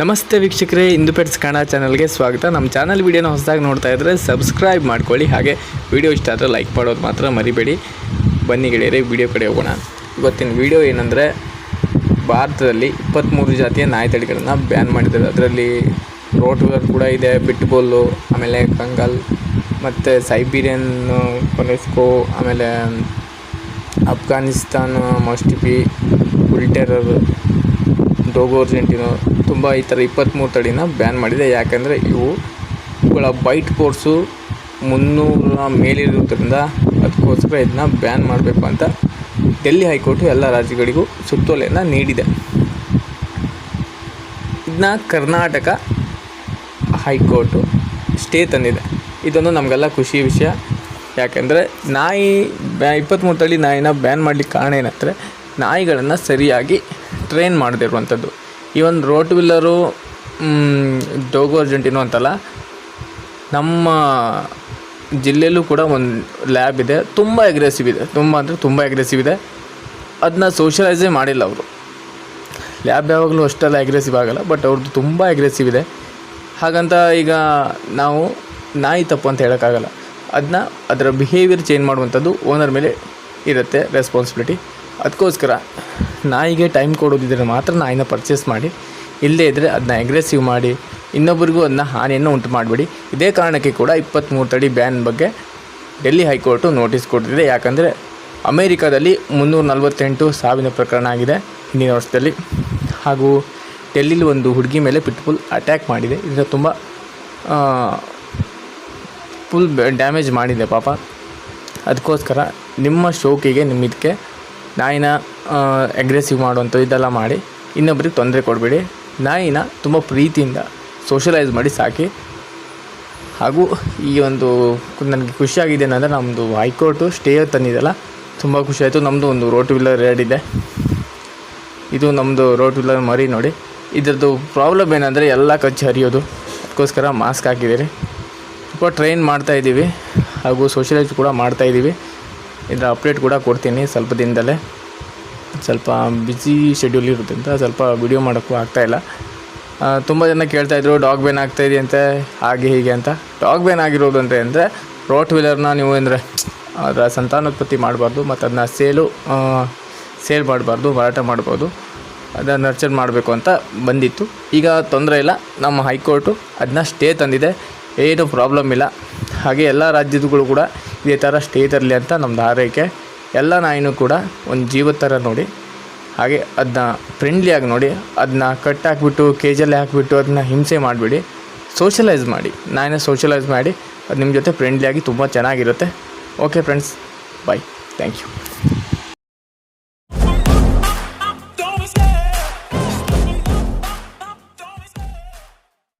ನಮಸ್ತೆ ವೀಕ್ಷಕರೇ, ಇಂದು ಪೆಟ್ಸ್ ಕನ್ನಡ ಚಾನಲ್ಗೆ ಸ್ವಾಗತ. ನಮ್ಮ ಚಾನಲ್ ವಿಡಿಯೋನ ಹೊಸದಾಗಿ ನೋಡ್ತಾ ಇದ್ದರೆ ಸಬ್ಸ್ಕ್ರೈಬ್ ಮಾಡ್ಕೊಳ್ಳಿ. ಹಾಗೆ ವಿಡಿಯೋ ಇಷ್ಟ ಆದರೆ ಲೈಕ್ ಮಾಡೋದು ಮಾತ್ರ ಮರಿಬೇಡಿ. ಬನ್ನಿ ಗೆಳೆಯರೆ ವಿಡಿಯೋ ಕಡೆ ಹೋಗೋಣ. ಇವತ್ತಿನ ವಿಡಿಯೋ ಏನಂದರೆ, ಭಾರತದಲ್ಲಿ ಇಪ್ಪತ್ತ್ಮೂರು ಜಾತಿಯ ನಾಯಿ ತಳಿಗಳನ್ನು ಬ್ಯಾನ್ ಮಾಡಿದ್ದಾರೆ. ಅದರಲ್ಲಿ ರೋಟ್ವರ್ ಕೂಡ ಇದೆ ಬಿಟ್ಬೋಲು ಆಮೇಲೆ ಕಂಗಲ್, ಮತ್ತು ಸೈಬೀರಿಯನ್ ಕೊನೆಸ್ಕೋ ಆಮೇಲೆ ಅಫ್ಘಾನಿಸ್ತಾನ್ ಮಸ್ಟಿಪಿ ಉಲ್ಟೆರರ್ ಡೋಗೋ ಅರ್ಜೆಂಟಿನೋ ತುಂಬ ಈ ಥರ ಇಪ್ಪತ್ತ್ಮೂರು ತಳಿನ ಬ್ಯಾನ್ ಮಾಡಿದೆ. ಯಾಕಂದರೆ ಇವು ಇವುಗಳ ಬೈಟ್ ಕೋರ್ಸು ಮುನ್ನೂರ ಮೇಲಿರೋದ್ರಿಂದ ಅದಕ್ಕೋಸ್ಕರ ಇದನ್ನ ಬ್ಯಾನ್ ಮಾಡಬೇಕು ಅಂತ ಡೆಲ್ಲಿ ಹೈಕೋರ್ಟು ಎಲ್ಲ ರಾಜ್ಯಗಳಿಗೂ ಸುತ್ತೋಲೆಯನ್ನು ನೀಡಿದೆ. ಇದನ್ನ ಕರ್ನಾಟಕ ಹೈಕೋರ್ಟು ಸ್ಟೇ ತಂದಿದೆ. ಇದೊಂದು ನಮಗೆಲ್ಲ ಖುಷಿ ವಿಷಯ. ಯಾಕೆಂದರೆ ನಾಯಿ ಬ್ಯಾ ಇಪ್ಪತ್ತ್ಮೂರು ತಳಿ ನಾಯಿನ ಬ್ಯಾನ್ ಮಾಡಲಿಕ್ಕೆ ಕಾರಣ ಏನಂದರೆ ನಾಯಿಗಳನ್ನು ಸರಿಯಾಗಿ ಟ್ರೈನ್ ಮಾಡದಿರುವಂಥದ್ದು. ಈ ಒಂದು ರೋಟ್ ವಿಲ್ಲರು ಡೋಗೋ ಅರ್ಜೆಂಟಿನೋ ಅಂತಲ್ಲ, ನಮ್ಮ ಜಿಲ್ಲೆಯಲ್ಲೂ ಕೂಡ ಒಂದು ಲ್ಯಾಬ್ ಇದೆ. ತುಂಬ ಅಗ್ರೆಸಿವ್ ಇದೆ. ತುಂಬ ಅಂದರೆ ತುಂಬ ಅಗ್ರೆಸಿವ್ ಇದೆ. ಅದನ್ನ ಸೋಷಲೈಸೇ ಮಾಡಿಲ್ಲ ಅವರು. ಲ್ಯಾಬ್ ಯಾವಾಗಲೂ ಅಷ್ಟೆಲ್ಲ ಅಗ್ರೆಸಿವ್ ಆಗಲ್ಲ ಬಟ್ ಅವ್ರದ್ದು ತುಂಬ ಅಗ್ರೆಸಿವ್ ಇದೆ. ಹಾಗಂತ ಈಗ ನಾವು ನಾಯಿ ತಪ್ಪು ಅಂತ ಹೇಳೋಕ್ಕಾಗಲ್ಲ. ಅದನ್ನ ಅದರ ಬಿಹೇವಿಯರ್ ಚೇಂಜ್ ಮಾಡುವಂಥದ್ದು ಓನರ್ ಮೇಲೆ ಇರುತ್ತೆ ರೆಸ್ಪಾನ್ಸಿಬಿಲಿಟಿ ಅದಕ್ಕೋಸ್ಕರ ನಾಯಿಗೆ ಟೈಮ್ ಕೊಡೋದಿದ್ರೆ ಮಾತ್ರ ನಾಯಿನ ಪರ್ಚೇಸ್ ಮಾಡಿ ಇಲ್ಲದೇ ಇದ್ದರೆ ಅದನ್ನ ಅಗ್ರೆಸಿವ್ ಮಾಡಿ ಇನ್ನೊಬ್ಬರಿಗೂ ಅದನ್ನ ಹಾನಿಯನ್ನು ಉಂಟು ಮಾಡಬೇಡಿ. ಇದೇ ಕಾರಣಕ್ಕೆ ಕೂಡ ಇಪ್ಪತ್ತ್ಮೂರು ತಡಿ ಬ್ಯಾನ್ ಬಗ್ಗೆ ಡೆಲ್ಲಿ ಹೈಕೋರ್ಟು ನೋಟಿಸ್ ಕೊಟ್ಟಿದೆ. ಯಾಕಂದರೆ ಅಮೇರಿಕಾದಲ್ಲಿ ಮುನ್ನೂರ ನಲವತ್ತೆಂಟು ಸಾವಿನ ಪ್ರಕರಣ ಆಗಿದೆ ಹಿಂದಿನ ವರ್ಷದಲ್ಲಿ. ಹಾಗೂ ಡೆಲ್ಲಿಲಿ ಒಂದು ಹುಡುಗಿ ಮೇಲೆ ಪಿಟ್ಬುಲ್ ಅಟ್ಯಾಕ್ ಮಾಡಿದೆ. ಇದರ ತುಂಬ ಫುಲ್ ಡ್ಯಾಮೇಜ್ ಮಾಡಿದೆ ಪಾಪ. ಅದಕ್ಕೋಸ್ಕರ ನಿಮ್ಮ ಶೋಕಿಗೆ ನಿಮ್ಮ ಇದಕ್ಕೆ ನಾಯಿನ ಅಗ್ರೆಸಿವ್ ಮಾಡುವಂಥ ಇದೆಲ್ಲ ಮಾಡಿ ಇನ್ನೊಬ್ಬರಿಗೆ ತೊಂದರೆ ಕೊಡಬೇಡಿ. ನಾಯಿನ ತುಂಬ ಪ್ರೀತಿಯಿಂದ ಸೋಷಲೈಸ್ ಮಾಡಿ ಸಾಕಿ. ಹಾಗೂ ಈ ಒಂದು ನನಗೆ ಖುಷಿಯಾಗಿದೆ ಏನಂದರೆ ನಮ್ಮದು ಹೈಕೋರ್ಟು ಸ್ಟೇ ತಂದಿದೆಲ್ಲ ತುಂಬ ಖುಷಿಯಾಯಿತು ನಮ್ಮದು ಒಂದು ರೋಟ್ ವೀಲರ್ ರೇಡ್ ಇದೆ. ಇದು ನಮ್ಮದು ರೋಟ್ ವೀಲರ್ ಮರಿ ನೋಡಿ. ಇದರದ್ದು ಪ್ರಾಬ್ಲಮ್ ಏನಂದರೆ ಎಲ್ಲ ಕಚ್ಚಿ ಹರಿಯೋದು. ಅದಕ್ಕೋಸ್ಕರ ಮಾಸ್ಕ್ ಹಾಕಿದ್ದೀರಿ. ತುಂಬ ಟ್ರೈನ್ ಮಾಡ್ತಾಯಿದ್ದೀವಿ ಹಾಗೂ ಸೋಷಲೈಸ್ ಕೂಡ ಮಾಡ್ತಾಯಿದ್ದೀವಿ ಇದರ ಅಪ್ಡೇಟ್ ಕೂಡ ಕೊಡ್ತೀನಿ ಸ್ವಲ್ಪ ದಿನದಲ್ಲೇ. ಸ್ವಲ್ಪ ಬ್ಯುಸಿ ಶೆಡ್ಯೂಲ್ ಇರೋದ್ರಿಂದ ಸ್ವಲ್ಪ ವಿಡಿಯೋ ಮಾಡೋಕ್ಕೂ ಆಗ್ತಾಯಿಲ್ಲ ತುಂಬ ಜನ ಕೇಳ್ತಾಯಿದ್ರು ಡಾಗ್ ಬೇನ್ ಆಗ್ತಾಯಿದೆ ಇದೆಯಂತೆ ಹಾಗೆ ಹೀಗೆ ಅಂತ. ಡಾಗ್ ಬೇನ್ ಆಗಿರೋದು ಅಂದರೆ ಅಂದರೆ ರೋಟ್ ವೀಲರ್ನ ನೀವು ಅಂದರೆ, ಅದರ ಸಂತಾನೋತ್ಪತ್ತಿ ಮಾಡಬಾರ್ದು, ಮತ್ತು ಅದನ್ನ ಸೇಲು ಸೇಲ್ ಮಾಡಬಾರ್ದು, ಮಾರಾಟ ಮಾಡ್ಬೋದು ಅದನ್ನು ನರ್ಚರ್ ಮಾಡಬೇಕು ಅಂತ ಬಂದಿತ್ತು. ಈಗ ತೊಂದರೆ ಇಲ್ಲ, ನಮ್ಮ ಹೈಕೋರ್ಟು ಅದನ್ನ ಸ್ಟೇ ತಂದಿದೆ. ಏನು ಪ್ರಾಬ್ಲಮ್ ಇಲ್ಲ. ಹಾಗೆ ಎಲ್ಲ ರಾಜ್ಯದಗಳು ಕೂಡ ಇದೇ ಥರ ಸ್ಟೇ ತರಲಿ ಅಂತ ನಮ್ಮದು ಆರೈಕೆ ಎಲ್ಲ ನಾಯಿನೂ ಕೂಡ ಒಂದು ಜೀವದ ಥರ ನೋಡಿ, ಹಾಗೆ ಅದನ್ನ ಫ್ರೆಂಡ್ಲಿಯಾಗಿ ನೋಡಿ ಅದನ್ನ ಕಟ್ ಹಾಕ್ಬಿಟ್ಟು ಕೇಜಲ್ಲಿ ಹಾಕಿಬಿಟ್ಟು ಅದನ್ನ ಹಿಂಸೆ ಮಾಡಿಬಿಡಿ. ಸೋಷಲೈಸ್ ಮಾಡಿ, ನಾಯಿನ ಸೋಷಲೈಸ್ ಮಾಡಿ, ಅದು ನಿಮ್ಮ ಜೊತೆ ಫ್ರೆಂಡ್ಲಿಯಾಗಿ ತುಂಬ ಚೆನ್ನಾಗಿರುತ್ತೆ. Okay friends bye thank you